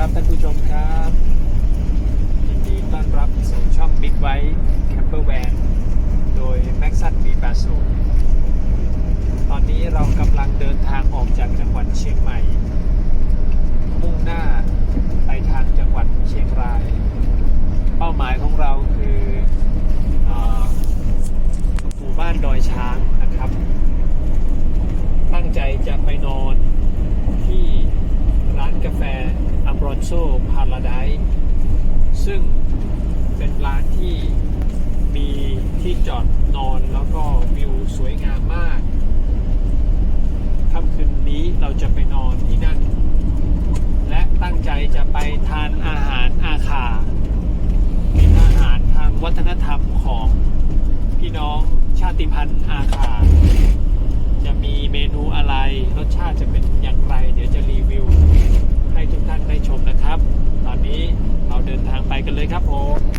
ครับท่านผู้ชมครับยินดีต้อนรับสู่ช่อง Big White Camper Van โดย m a x ั B80 ตอนนี้เรากำลังเดินทางออกจากจังหวัดเชียงใหม่ มุ่งหน้าไปทางจังหวัดเชียงราย เป้าหมายของเราคืออหมู่บ้านดอยช้างนะครับ ตั้งใจจะไปนอนที่ร้านกาแฟ อัมบรอนโซพาราไดซึ่งเป็นร้านที่มีที่จอดนอนแล้วก็วิวสวยงามมาก ค่ำคืนนี้เราจะไปนอนที่นั่น และตั้งใจจะไปทานอาหารอาขาเป็นอาหารทางวัฒนธรรมของพี่น้องชาติพันธุ์อาขาจะมีเมนูอะไร รสชาติจะเป็นอย่างไร เดี๋ยวจะรีวิว ให้ทุกท่านได้ชมนะครับ ตอนนี้เราเดินทางไปกันเลยครับผม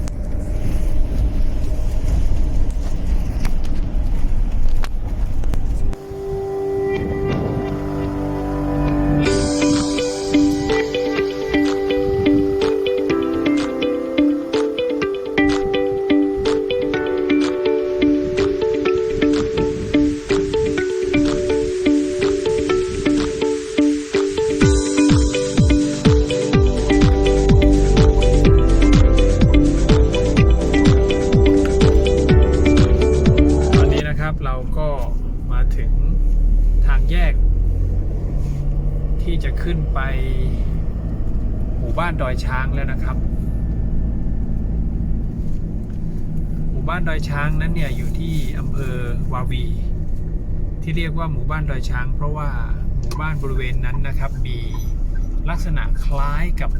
บ้านดอยช้างแล้วนะครับ หมู่บ้านดอยช้างนั้นเนี่ยอยู่ที่อำเภอวาวี ที่เรียกว่าหมู่บ้านดอยช้าง เพราะว่าหมู่บ้านบริเวณนั้นนะครับ มีลักษณะคล้ายกับ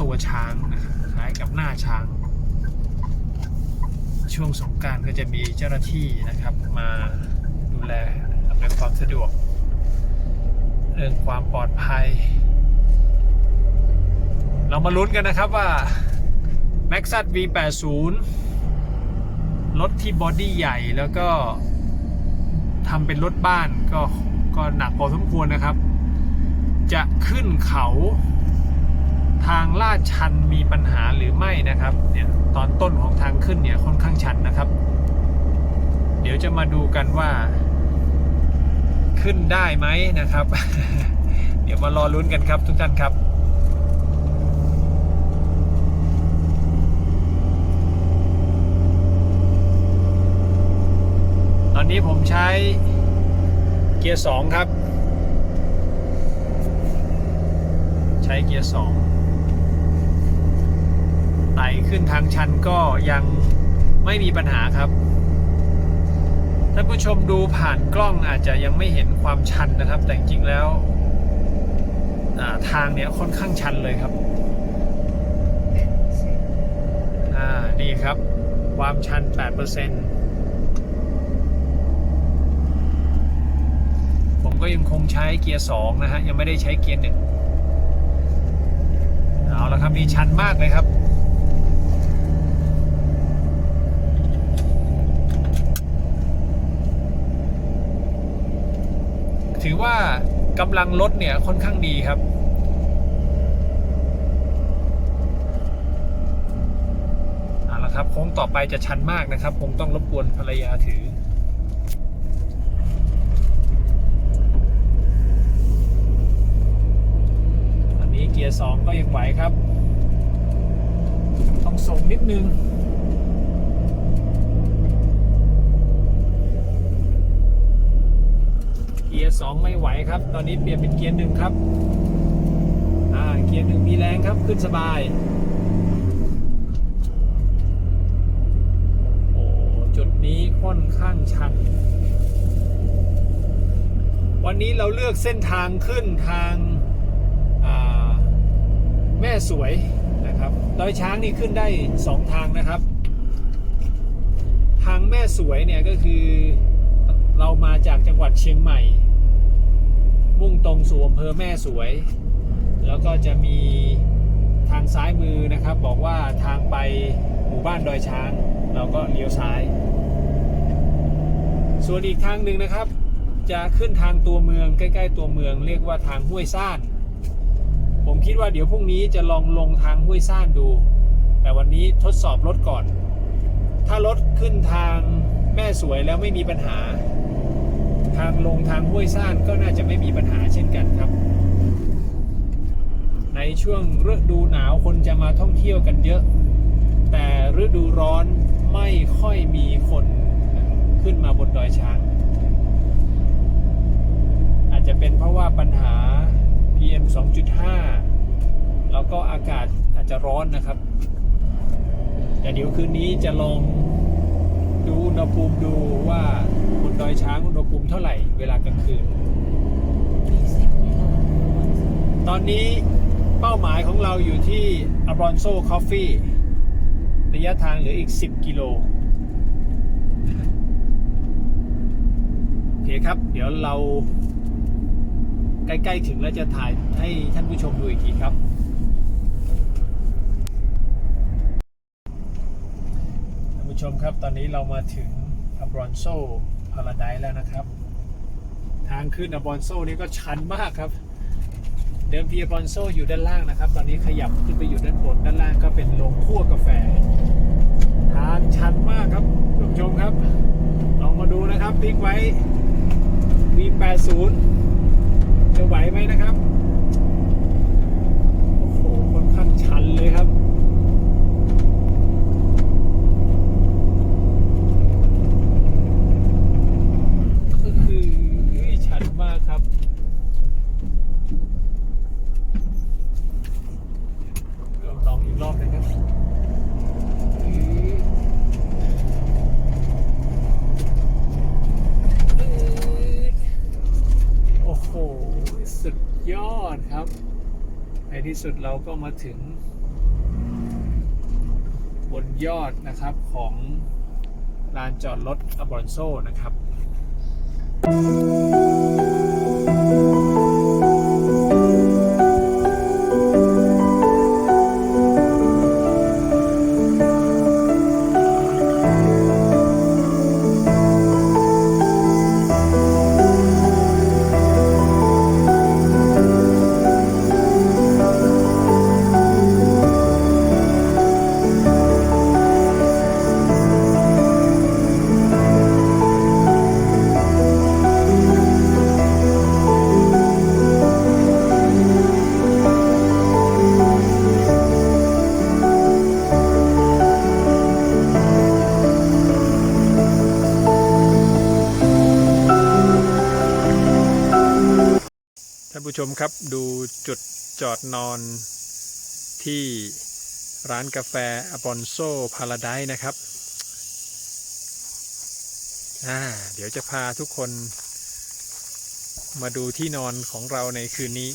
ตัวช้างนะครับคล้ายกับหน้าช้าง ช่วงสงการก็จะมีเจ้าหน้าที่นะครับมาดูแลอำนวยความสะดวก เรื่องความปลอดภัย เรามาลุ้นกันนะครับว่า m a x ั V80 รถที่บอดี้ใหญ่แล้วก็ทำเป็นรถบ้านก็ก็หนักพอสมควรนะครับ จะขึ้นเขาทางลาดชันมีปัญหาหรือไม่นะครับเนี่ยตอนต้นของทางขึ้นเนี่ยค่อนข้างชันนะครับ เดี๋ยวจะมาดูกันว่า ขึ้นได้ไหมนะครับ เดี๋ยวมารอลุ้นกันครับทุกท่านครับ อนนี้ผมใช้เกียร์สองครับ ใช้เกียร์สองไต่ขึ้นทางชันก็ยังไม่มีปัญหาครับท่านผู้ชมดูผ่านกล้องอาจจะยังไม่เห็นความชันนะครับ แต่จริงแล้วาทางเนี้ยค่อนข้างชันเลยครับอ่านี่ครับ ความชัน 8% ผมก็ยังคงใช้เกียร์2นะฮะ ยังไม่ได้ใช้เกียร์1เอาละครับนี่ชันมากเลยครับถือว่ากำลังรถเนี่ยค่อนข้างดีครับ เอาละครับโค้งต่อไปจะชันมากนะครับ คงต้องรบกวนภรรยาถือนนี้เก็ยังไหวครับ ต้องส่งนิดนึงเกียร์สองไม่ไหวครับ ตอนนี้เปลี่ยนเป็นเกียร์หนึ่งครับอ่าเกียร์หนึ่งมีแรงครับขึ้นสบายโอ้จุดนี้ค่อนข้างชันวันนี้เราเลือกเส้นทางขึ้นทาง ม่สวยนะครับดอยช้างนี่ขึ้นได้สองทางนะครับ ทางแม่สวยเนี่ยก็คือเรามาจากจังหวัดเชียงใหม่ มุ่งตรงสู่อำเภอแม่สวย แล้วก็จะมีทางซ้ายมือนะครับ บอกว่าทางไปหมู่บ้านดอยช้าง เราก็เลี้ยวซ้าย ส่วนอีกทางหนึ่งนะครับ จะขึ้นทางตัวเมืองใกล้ ๆ ตัวเมือง เรียกว่าทางห้วยซ่าน ผมคิดว่าเดี๋ยวพรุ่งนี้จะลองลงทางห้วยซ่านดู แต่วันนี้ทดสอบรถก่อน ถ้ารถขึ้นทางแม่สวยแล้วไม่มีปัญหา ทางลงทางห้วยซ่านก็น่าจะไม่มีปัญหาเช่นกันครับ ในช่วงฤดูหนาวคนจะมาท่องเที่ยวกันเยอะ แต่ฤดูร้อนไม่ค่อยมีคนขึ้นมาบนดอยช้าง อาจจะเป็นเพราะว่าปัญหา PM 2.5 แล้วก็อากาศอาจจะร้อนนะครับ แต่เดี๋ยวคืนนี้จะลองดูอุณหภูมิดูว่าบนดอยช้างอุณหภูมิเท่าไหร่เวลากลางคืน ตอนนี้เป้าหมายของเราอยู่ที่ a b r o n z o Coffee ระยะทางเหลืออีก 10 กิโลโอเคครับ เดี๋ยวเรา ใกล้ ๆ ถึงแล้วจะถ่ายให้ท่านผู้ชมดูอีกทีครับ ท่านผู้ชมครับตอนนี้เรามาถึง a b r o n z o Paradise แล้วนะครับ ทางขึ้น a b r o n z o นี่ก็ชันมากครับ เดิมที a b r o n z o อยู่ด้านล่างนะครับ ตอนนี้ขยับขึ้นไปอยู่ด้านบนด้านล่างก็เป็นโรงคั่วกาแฟ ทางชันมากครับท่านผู้ชมครับ ลองมาดูนะครับติ๊กไว้ V80 จะไหวไหมนะครับ โอ้โหค่อนข้างชันเลยครับ ก็คือชันมากครับ ลองลองอีกรอบนะครับอืมอืดโอ้โห สุดยอดครับ ใน ที่สุดเราก็มาถึง บนยอดนะครับของลานจอดรถอบอนโซนะครับ ผู้ชมครับดูจุดจอดนอนที่ร้านกาแฟอ b o n z o Paradise นะครับอ่าเดี๋ยวจะพาทุกคนมาดูที่นอนของเราในคืนนี้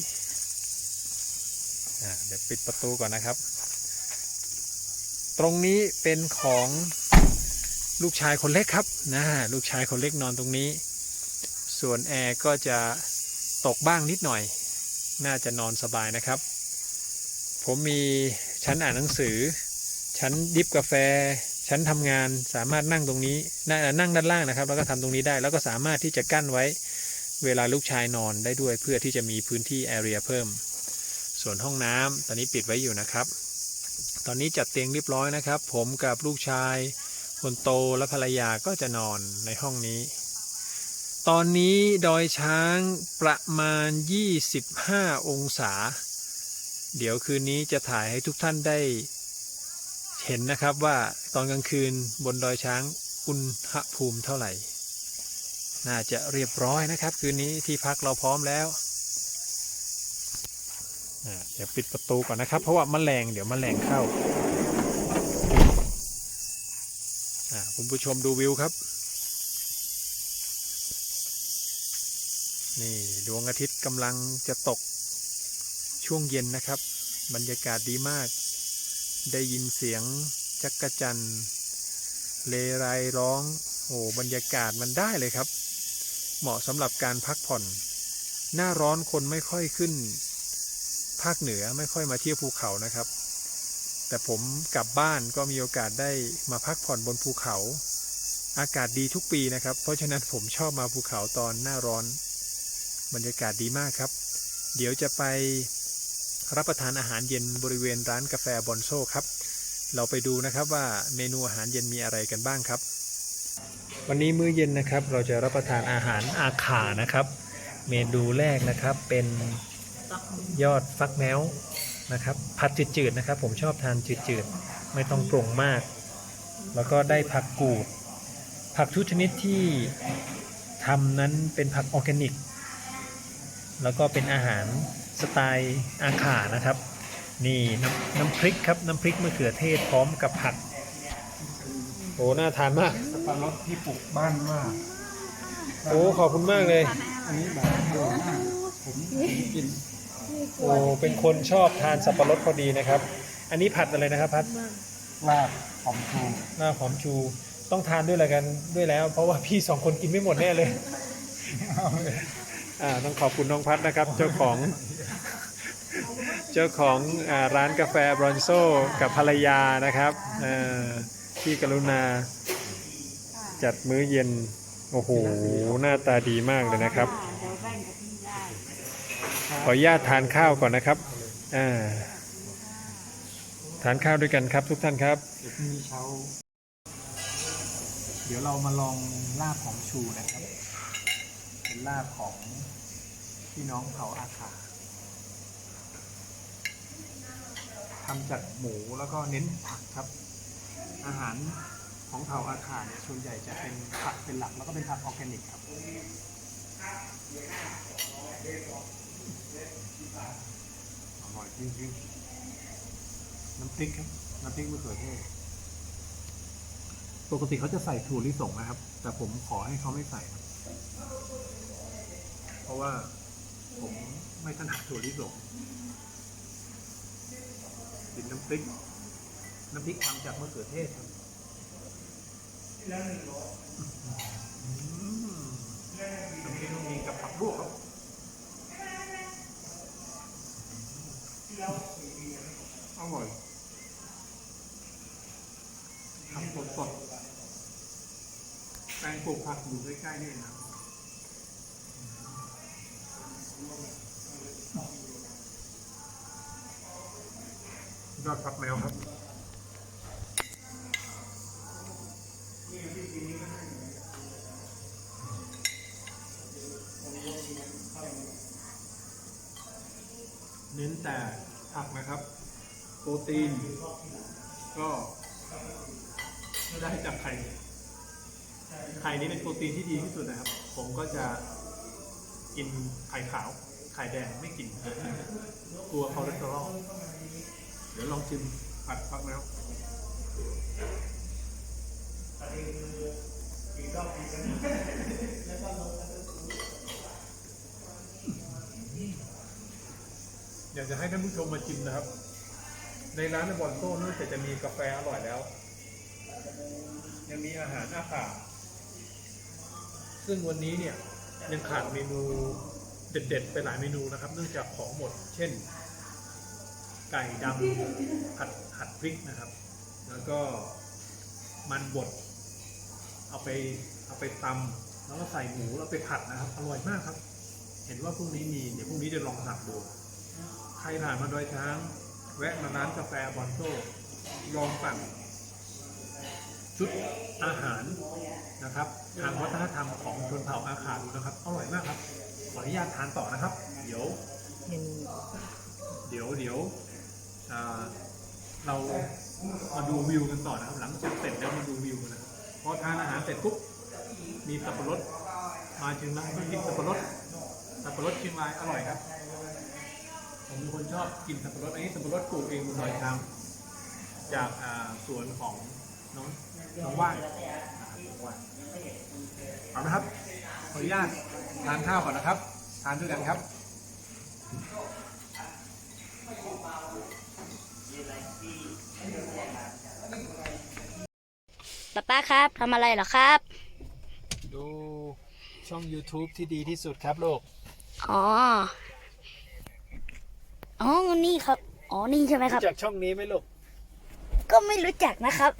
อ่าเดี๋ยวปิดประตูก่อนนะครับ ตรงนี้เป็นของลูกชายคนเล็กครับนะลูกชายคนเล็กนอนตรงนี้ ส่วนแอร์ก็จะ ตกบ้างนิดหน่อย น่าจะนอนสบายนะครับ ผมมีชั้นอ่านหนังสือ ชั้นดิฟกาแฟ ชั้นทำงานสามารถนั่งตรงนี้นั่งนั่งด้านล่างนะครับ แล้วก็ทำตรงนี้ได้ แล้วก็สามารถที่จะกั้นไว้เวลาลูกชายนอนได้ด้วยเพื่อที่จะมีพื้นที่แอเรียเพิ่ม ส่วนห้องน้ำตอนนี้ปิดไว้อยู่นะครับ ตอนนี้จัดเตียงเรียบร้อยนะครับ ผมกับลูกชายคนโตและภรรยาก็จะนอนในห้องนี้ ตอนนี้ดอยช้างประมาณ 25 องศา เดี๋ยวคืนนี้จะถ่ายให้ทุกท่านได้ เห็นนะครับว่าตอนกลางคืนบนดอยช้างอุณหภูมิเท่าไหร่ น่าจะเรียบร้อยนะครับ คืนนี้ที่พักเราพร้อมแล้วเดี๋ยวปิดประตูก่อนนะครับ เพราะว่าแมลงเดี๋ยวแมลงเข้าคุณผู้ชมดูวิวครับ นี่ดวงอาทิตย์กำลังจะตกช่วงเย็นนะครับ บรรยากาศดีมาก ได้ยินเสียงจักกะจันเลไรร้อง โอ้บรรยากาศมันได้เลยครับ เหมาะสำหรับการพักผ่อน หน้าร้อนคนไม่ค่อยขึ้น ภาคเหนือไม่ค่อยมาเที่ยวภูเขานะครับ แต่ผมกลับบ้านก็มีโอกาสได้มาพักผ่อนบนภูเขา อากาศดีทุกปีนะครับ เพราะฉะนั้นผมชอบมาภูเขาตอนหน้าร้อน บรรยากาศดีมากครับ เดี๋ยวจะไปรับประทานอาหารเย็นบริเวณร้านกาแฟบอนโซครับ เราไปดูนะครับว่าเมนูอาหารเย็นมีอะไรกันบ้างครับ วันนี้มื้อเย็นนะครับเราจะรับประทานอาหารอาขานะครับ เมนูแรกนะครับเป็นยอดฟักแมวนะครับผัดจืดๆนะครับ ผมชอบทานจืดๆ ไม่ต้องปรุงมาก แล้วก็ได้ผักกูด ผักทุกชนิดที่ทำนั้นเป็นผักออร์แกนิก แล้วก็เป็นอาหารสไตล์อาขานะครับ นี่น้ำน้ำพริกครับน้ำพริกมะเขือเทศพร้อมกับผัก โอ้น่าทานมาก สับปะรดที่ปลูกบ้านมาก โอ้ขอบคุณมากเลย อันนี้แบบอร่อยมากผมผมกินโอ้เป็นคนชอบทานสับปะรดพอดีนะครับ อันนี้ผัดอะไรนะครับพัดลาบหอมชูหน้าหอมชูต้องทานด้วยอะไรกันด้วยแล้ว เพราะว่าพี่สองคนกินไม่หมดแน่เลย อ่าต้องขอบคุณน้องพัดนะครับ เจ้าของ เจ้าของอ่าร้านกาแฟบรอนโซกับภรรยานะครับเอ่อที่กรุณาจัดมื้อเย็น โอ้โห หน้าตาดีมากเลยนะครับ ขออนุญาตทานข้าวก่อนนะครับอ่าทานข้าวด้วยกันครับทุกท่านครับ เดี๋ยวพรุ่งนี้เช้า เดี๋ยวเรามาลองลาบของชูนะครับ เป็นลาบของพี่น้องเผ่าอาขาทำจากหมูแล้วก็เน้นผักครับ อาหารของเผ่าอาขาเนี่ยส่วนใหญ่จะเป็นผักเป็นหลักแล้วก็เป็นผักออร์แกนิกครับอร่อยจริงๆน้ำพริกครับน้ำพริกมะเขือเทศปกติเขาจะใส่ถั่วลิสงนะครับ แต่ผมขอให้เขาไม่ใส่ครับ ราะว่าผมไม่ถนัดถั่วลิสงเป็นน้ำพริก น้ำพริกทำจากมะเขือเทศครับน้ำพริกต้องมีกับผักลวกครับอร่อยทำสดสดๆแปลงปลูกผักอยู่ใกล้ๆนี่นะ ยอดฟักแมวครับเน้นแต่ผักนะครับ โปรตีน ก็ได้จากไข่ไข่นี้เป็นโปรตีนที่ดีที่สุดนะครับ ผมก็จะกินไข่ขาว ไข่แดงไม่กินกลัวคอเลสเตอรอล เดี๋ยวลองชิมผัดฟักแล้วอยากจะให้ท่านผู้ชมมาชิมนะครับ ในร้านในบอนโซ่นอกจากจะมีกาแฟอร่อยแล้ว ยังมีอาหารอาขาซึ่งวันนี้เนี่ยยังขาดเมนูเด็ดๆ ไปหลายเมนูนะครับ เนื่องจากของหมด เช่น ไก่ดำผัดผัดพริกนะครับ แล้วก็มันบด เอาไปเอาไปตำแล้วก็ใส่หมูแล้วไปผัดนะครับ อร่อยมากครับ เห็นว่าพรุ่งนี้มีเดี๋ยวพรุ่งนี้จะลองสั่งดูใครผ่านมาดอยช้าง แวะมาร้านกาแฟบอนโซลองสั่งชุดอาหารนะครับทางวัฒนธรรมของชนเผ่าอาขาดูนะครับอร่อยมากครับ ขออนุญาตทานต่อนะครับ เดี๋ยว เดี๋ยวเดี๋ยว เรามาดูวิวกันต่อนะครับ หลังจากเสร็จแล้วมาดูวิวนะครับพอทานอาหารเสร็จปุ๊บมีสับปะรดมาเชียงรายก็กินสับปะรดสับปะรดเชียงรายอร่อยครับ ผมเป็นคนชอบกินสับปะรดอันนี้สับปะรดปลูกเองบนดอยช้างจากสวนของน้องน้องว่านนะครับน้องเอานะครับขออนุญาตทานข้าวก่อนนะครับ ทานด้วยกันครับ ป๊าป้าครับทำอะไรเหรอครับ ดูช่อง YouTube ที่ดีที่สุดครับลูก อ๋อ อ๋อ นี่ครับ อ๋อ นี่ใช่ไหมครับรู้จักช่องนี้ไหมลูก ก็ไม่รู้จักนะครับ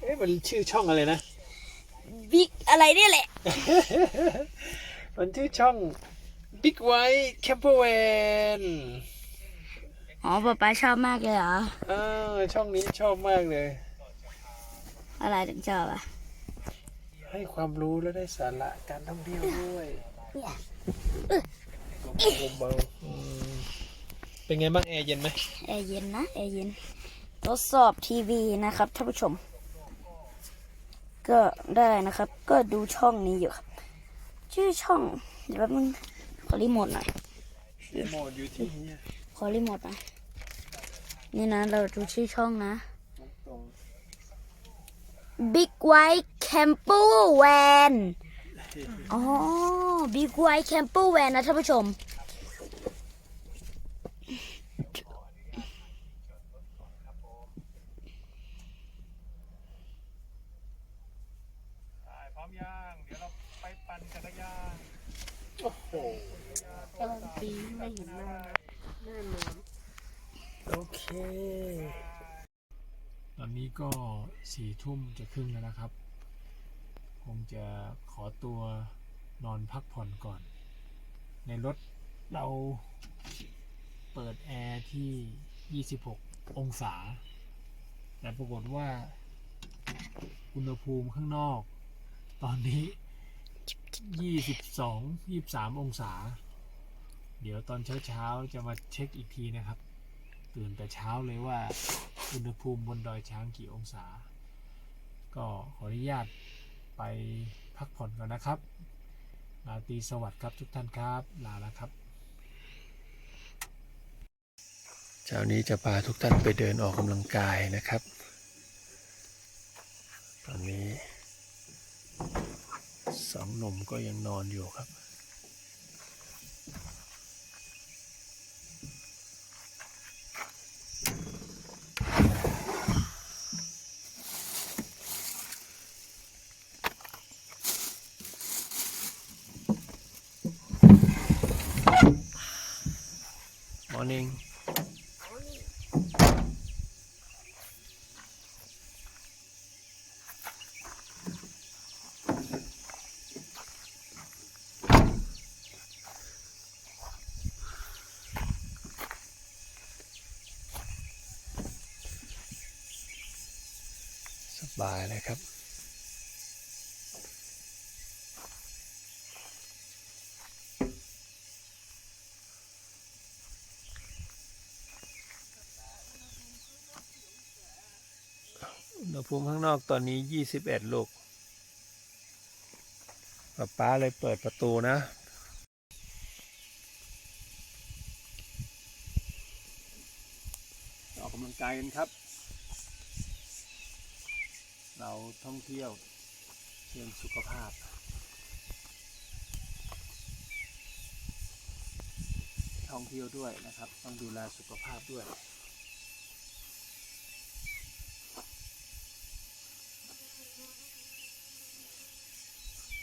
เอ๊ะมันชื่อช่องอะไรนะ บิ๊กอะไรเนี่ยแหละ มันชื่อช่อง Big White Camper Van อ๋อป๊าป๊าชอบมากเลยเหรอ เออช่องนี้ชอบมากเลย อะไรถึงชอบอะ ให้ความรู้และได้สาระการท่องเที่ยวด้วยเบาๆอืมเป็นไงบ้างแอร์เย็นไหมแอร์เย็นนะแอร์เย็นทดสอบทีวีนะครับท่านผู้ชม ก็ได้นะครับ ก็ดูช่องนี้อยู่ครับ ชื่อช่อง เดี๋ยวแป๊บนึงขอรีโมทหน่อยรีโมทอยู่ที่เนี่ย ขอรีโมทหน่อยนี่นะ เราดูชื่อช่องนะตรง Big White Camper Van อ๋อ Big White Camper Van นะท่านผู้ชมพร้อมย่างเดี๋ยวเราไปปั่นจักรยานโอ้โหปีไม่เห็นหน้าหน้าหนอน โอเค ตอนนี้ก็สี่ทุ่มจะครึ่งแล้วนะครับ คงจะขอตัวนอนพักผ่อนก่อน ในรถเราเปิดแอร์ที่ 26 องศา แต่ปรากฏว่า อุณหภูมิข้างนอก ตอนนี้ 22 23 องศา เดี๋ยวตอนเช้าๆ จะมาเช็คอีกทีนะครับ ตื่นแต่เช้าเลยว่า อุณหภูมิบนดอยช้างกี่องศา ก็ขออนุญาตไปพักผ่อนก่อนนะครับราตรีสวัสดิ์ครับทุกท่านครับ ลาแล้วครับ เช้านี้จะพาทุกท่านไปเดินออกกำลังกายนะครับ ตอนนี้สองหนุ่มก็ยังนอนอยู่ครับ Morning ส บายเลยครับ อุณหภูมิข้างนอกตอนนี้ 21ลูกป๊าป๊าเลยเปิดประตูนะ ออกกำลังกายกันครับ เราท่อง เที่ยวเชิงสุขภาพ ท่องเที่ยวด้วยนะครับ ต้องดูแลสุขภาพด้วย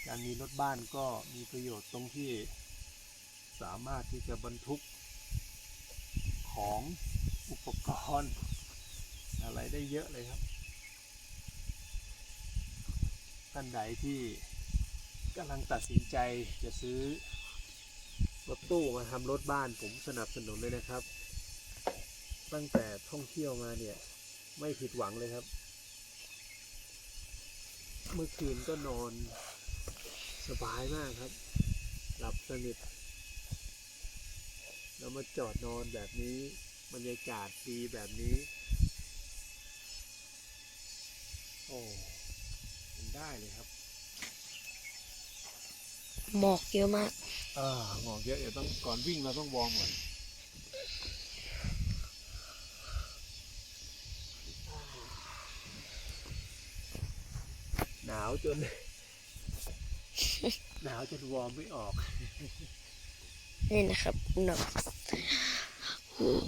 การมีรถบ้านก็มีประโยชน์ตรงที่สามารถที่จะบรรทุกของอุปกรณ์อะไรได้เยอะเลยครับ ท่านใดที่กำลังตัดสินใจจะซื้อรถตู้มาทำรถบ้านผมสนับสนุนเลยนะครับ ตั้งแต่ท่องเที่ยวมาเนี่ย ไม่ผิดหวังเลยครับ เมื่อคืนก็นอนสบายมากครับ หลับสนิทแล้วมาจอดนอนแบบนี้บรรยากาศดีแบบนี้ โอ้ ได้เลยครับหมอกเยอะมาก อ่าหมอกเยอะเดี๋ยวต้องก่อนวิ่งเราต้องวอร์มก่อนหนาวจน หนาวจนวอร์มไม่ออก นี่นะครับอุณหภูมิ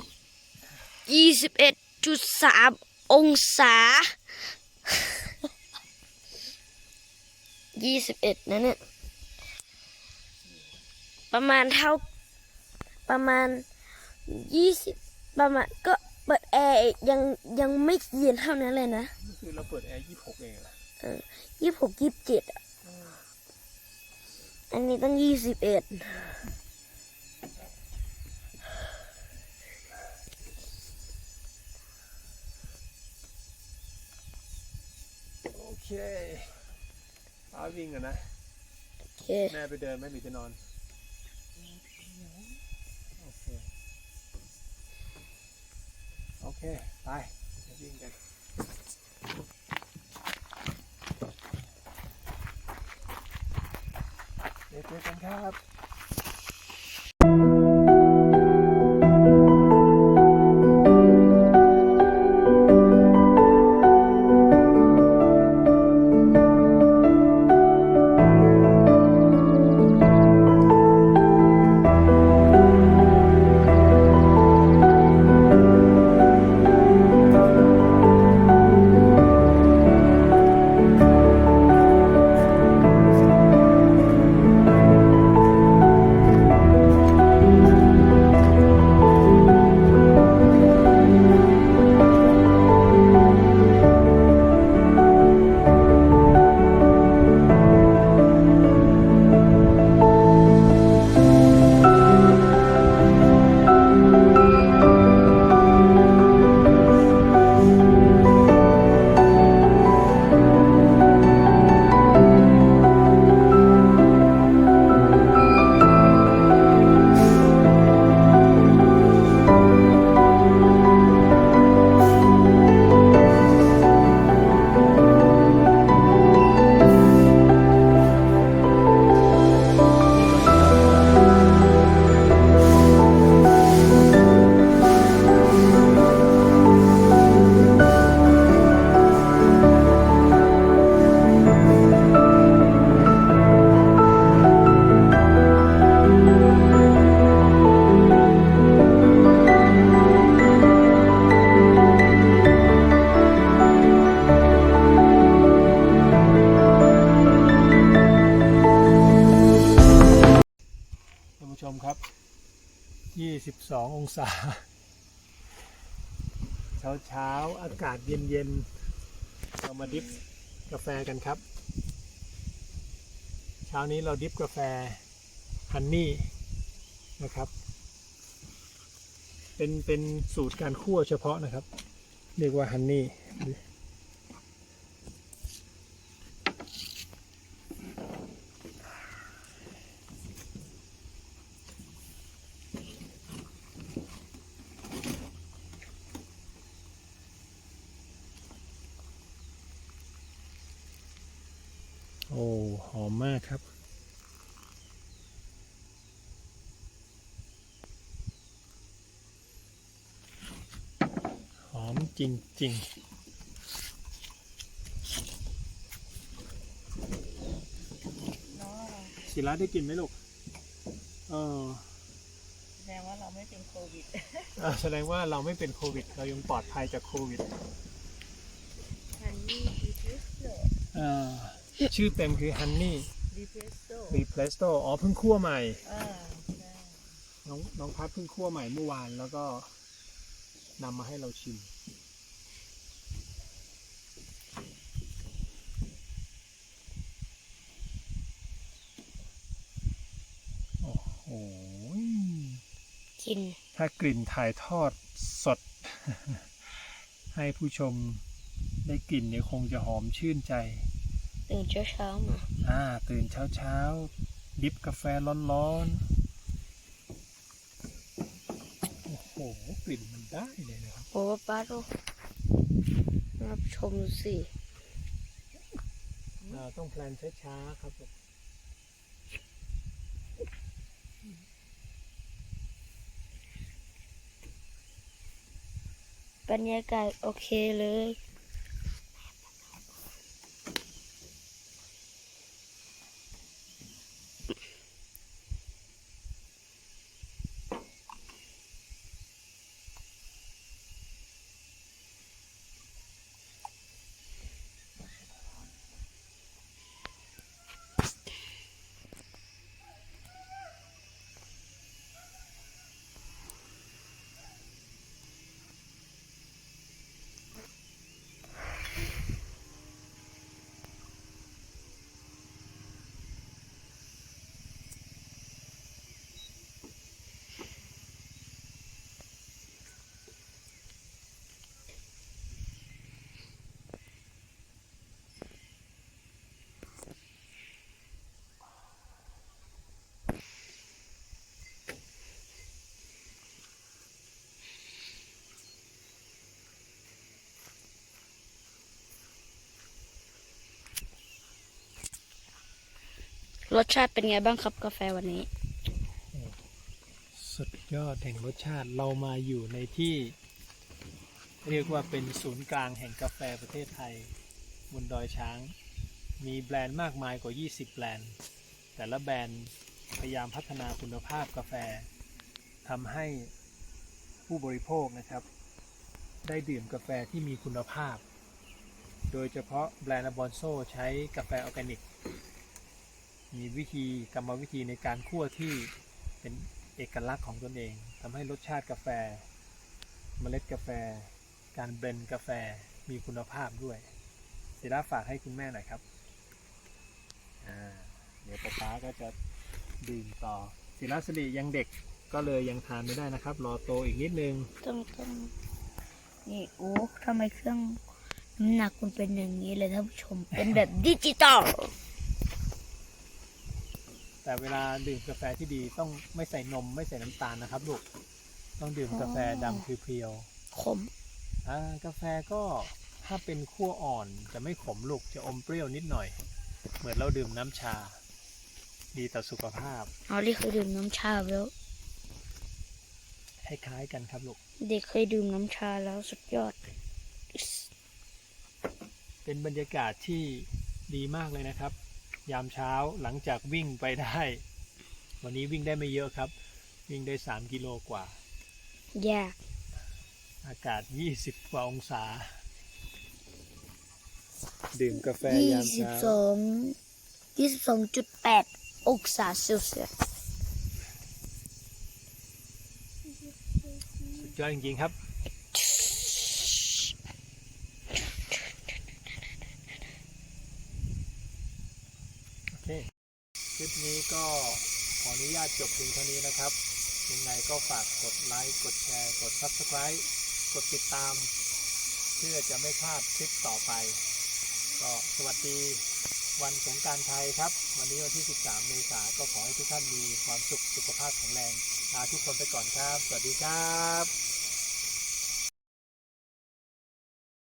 ยี่สิบเอ็ดจุดสามองศา ยี่สิบเอ็ดนะเนี่ย ประมาณเท่า ประมาณยี่สิบประมาณก็เปิดแอร์ยังยังไม่เย็นเท่านั้นเลยนะ คือเราเปิดแอร์ยี่หกเองเหรอยี่หกยี่สิบเจ็ดอะอันนี้ตั้งยี่สิบเอ็ด ป้าวิ่งกันนะ โอเค แม่ไปเดินไหมหรือจะนอน โอเค โอเค ไปไปวิ่งกัน เดี๋ยวเจอกันครับ กันครับ เช้านี้เราดิฟกาแฟฮันนี่นะครับ เป็นเป็นสูตรการคั่วเฉพาะนะครับ เรียกว่าฮันนี่ โอ้ หอมมากครับ หอม จริงน้องเราๆศิลาได้กลินไหมลูก เออแสดงว่าเราไม่เป็นโควิดอะแสดงว่าเราไม่เป็นโควิด เรายังปลอดภัยจากโควิดฮันนี่ดีเพสโซอ่าชื่อเต็มคือ Honey ดีเพสโซ Represto อ๋อเพิ่งคั่วใหม่อ่าใช่น้องน้องพัดเพิ่งคั่วใหม่เมื่อวานแล้วก็นำมาให้เราชิม โอ้โหกินถ้ากลิ่นถ่ายทอดสด ให้ผู้ชมได้กลิ่นเนี่ยคงจะหอมชื่นใจ ตื่นเช้าเช้าๆมาอ่า ตื่นเช้าเช้าๆดิบกาแฟร้อนๆ โอ้โห กลิ่นมันได้เลยนะครับ โอ้ป้าดูรับชมดูสิ เราต้องแพลนช้าๆครับ บรรยากาศโอเคเลย รสชาติเป็นไงบ้างครับกาแฟวันนี้ สุดยอดแห่งรสชาติเรามาอยู่ในที่ เรียกว่าเป็นศูนย์กลางแห่งกาแฟประเทศไทย บนดอยช้าง มีแบรนด์มากมายกว่า 20 แบรนด์ แต่ละแบรนด์พยายามพัฒนาคุณภาพกาแฟทำให้ผู้บริโภคนะครับ ได้ดื่มกาแฟที่มีคุณภาพ โดยเฉพาะแบรนด์บอนโซใช้กาแฟออร์แกนิก มีวิธีกรรมวิธีในการคั่วที่เป็นเอกลักษณ์ของตนเองทำให้รสชาติกาแฟ เมล็ดกาแฟ การเบรนกาแฟมีคุณภาพด้วยศิลาฝากให้คุณแม่หน่อยครับอ่าเดี๋ยวป๊าป๊าก็จะดื่มต่อศิลาสิริยังเด็กก็เลยยังทานไม่ได้นะครับ รอโตอีกนิดนึงต้องต้องนี่โอ้ทำไมเครื่องน้ำหนักมันเป็นอย่างนี้เลยท่านผู้ชมเป็นแบบดิจิตอล แต่เวลาดื่มกาแฟที่ดีต้องไม่ใส่นมไม่ใส่น้ำตาลนะครับลูกต้องดื่มกาแฟดำเพียวๆขมอ่ากาแฟก็ถ้าเป็นขั้วอ่อนจะไม่ขมลูกจะอมเปรี้ยวนิดหน่อย เหมือนเราดื่มน้ำชา ดีต่อสุขภาพเอาเด็กเคยดื่มน้ำชาแล้ว คล้ายๆกันครับลูก เด็กเคยดื่มน้ำชาแล้วสุดยอด เป็นบรรยากาศที่ดีมากเลยนะครับ ยามเช้าหลังจากวิ่งไปได้ วันนี้วิ่งได้ไม่เยอะครับ วิ่งได้ 3 กิโลกว่า ยาก อากาศ 20 กว่าองศา ดื่มกาแฟยี่ยามสิบเช้าสองยี่สิบสองจุดแปดองศาเซลเซียสสุดยอดจริงๆครับ โอเค คลิป นี้ก็ขออนุญาตจบเพียงเท่านี้นะครับ ยังไงก็ฝากกดไลค์ กดแชร์ กด Subscribe กดติดตาม เพื่อจะไม่พลาดคลิปต่อไป ก็สวัสดีวันสงการไทยครับ วันนี้วันที่ 13 เมษายนก็ขอให้ทุกท่านมีความสุขสุขภาพแข็งแรงลาทุกคนไปก่อนครับ สวัสดีครับ